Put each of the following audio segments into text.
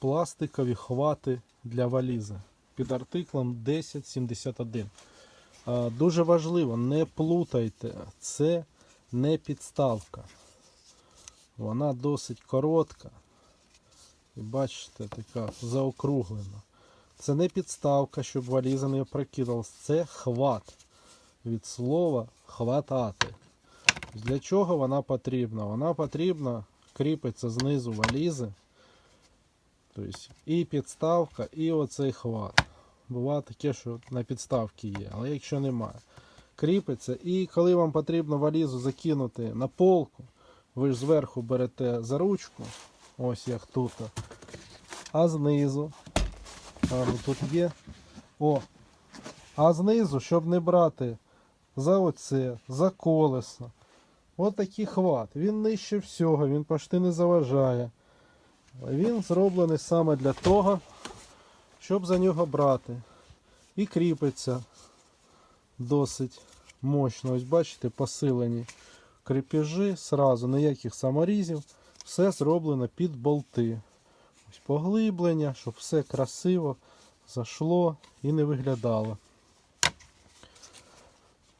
пластикові хвати для валізи під артиклом 1071. Дуже важливо, не плутайте, це не підставка. Вона досить коротка. І бачите, така заокруглена. Це не підставка, щоб валіза не опрокидалась. Це хват. Від слова хватати. Для чого вона потрібна? Вона потрібна, кріпиться знизу валізи. Тобто і підставка, і оцей хват. Буває таке, що на підставці є, але якщо немає. Кріпиться, і коли вам потрібно валізу закинути на полку, ви ж зверху берете за ручку, ось як тут. А знизу, а, ну, тут є. О, а знизу, щоб не брати за оце, за колесо. От такий хват. Він нижче всього, він почти не заважає. Він зроблений саме для того, щоб за нього брати. І кріпиться досить мощно. Ось бачите, посилені крепежі, сразу ніяких саморізів. Все зроблено під болти. Ось поглиблення, щоб все красиво зайшло і не виглядало.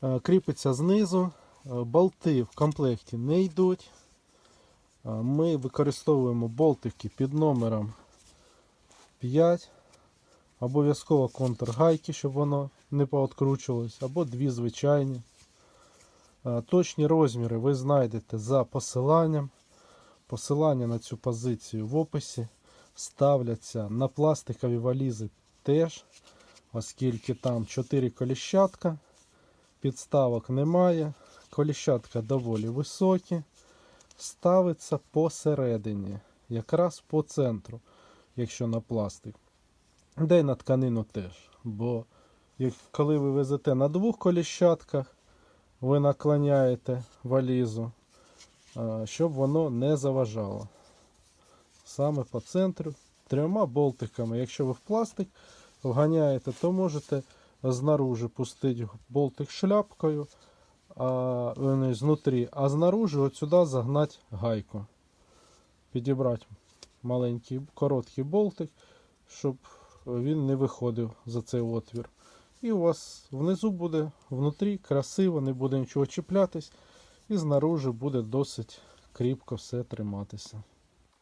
Е, Кріпиться знизу. Е, Болти в комплекті не йдуть. Ми використовуємо болтики під номером 5. Обов'язково контур гайки, щоб воно не пооткручувалось, або дві звичайні. Точні розміри ви знайдете за посиланням. Посилання на цю позицію в описі ставляться на пластикові валізи теж, оскільки там 4 коліщатка, підставок немає, коліщатка доволі високі, ставиться посередині, якраз по центру, якщо на пластик. Де й на тканину теж. Бо як, коли ви везете на двох коліщатках, ви наклоняєте валізу, щоб воно не заважало. Саме по центру трьома болтиками. Якщо ви в пластик вганяєте, то можете знаружи пустити болтик шляпкою а, знутрі, а знаружи от сюди загнати гайку. Підібрати маленький короткий болтик, щоб він не виходив за цей отвір. І у вас внизу буде внутрі красиво, не буде нічого чіплятись, і знаружи буде досить кріпко все триматися.